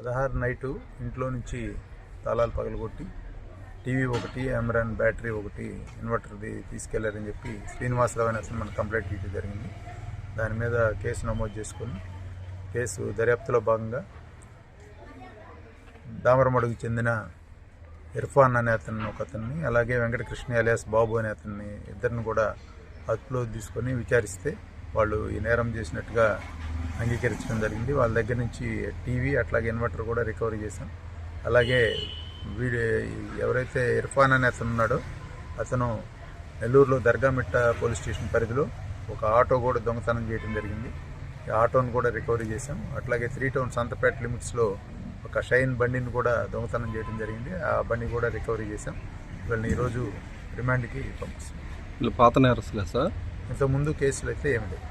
పదహారు నైటు ఇంట్లో నుంచి తాళాలు పగలగొట్టి టీవీ ఒకటి అమెరాన్ బ్యాటరీ ఒకటి ఇన్వర్టర్ది తీసుకెళ్ళారని చెప్పి శ్రీనివాసరావు అనే మన కంప్లైంట్ ఇవ్వడం జరిగింది. దాని మీద కేసు నమోదు చేసుకొని కేసు దర్యాప్తులో భాగంగా దామరమడుగు చెందిన ఇర్ఫాన్ అనే అతను ఒక అతన్ని అలాగే వెంకటకృష్ణ అలియాస్ బాబు అనే అతన్ని ఇద్దరిని కూడా అదుపులో తీసుకొని విచారిస్తే వాళ్ళు ఈ నేరం చేసినట్టుగా అంగీకరించడం జరిగింది. వాళ్ళ దగ్గర నుంచి టీవీ అట్లాగే ఇన్వర్టర్ కూడా రికవరీ చేశాం. అలాగే వీడి ఎవరైతే ఇర్ఫాన్ అనే అతను ఉన్నాడో అతను నెల్లూరులో దర్గామిట్ట పోలీస్ స్టేషన్ పరిధిలో ఒక ఆటో కూడా దొంగతనం చేయడం జరిగింది. ఈ ఆటోను కూడా రికవరీ చేశాం. అట్లాగే త్రీ టౌన్ సంతపేట లిమిట్స్లో ఒక షైన్ బండిని కూడా దొంగతనం చేయడం జరిగింది. ఆ బండి కూడా రికవరీ చేశాం. వీళ్ళని ఈరోజు రిమాండ్కి పంపిస్తాం వీళ్ళు పాత నేరస్తులే సార్? ఇంతకుముందు కేసులు అయితే ఏమి లేవు.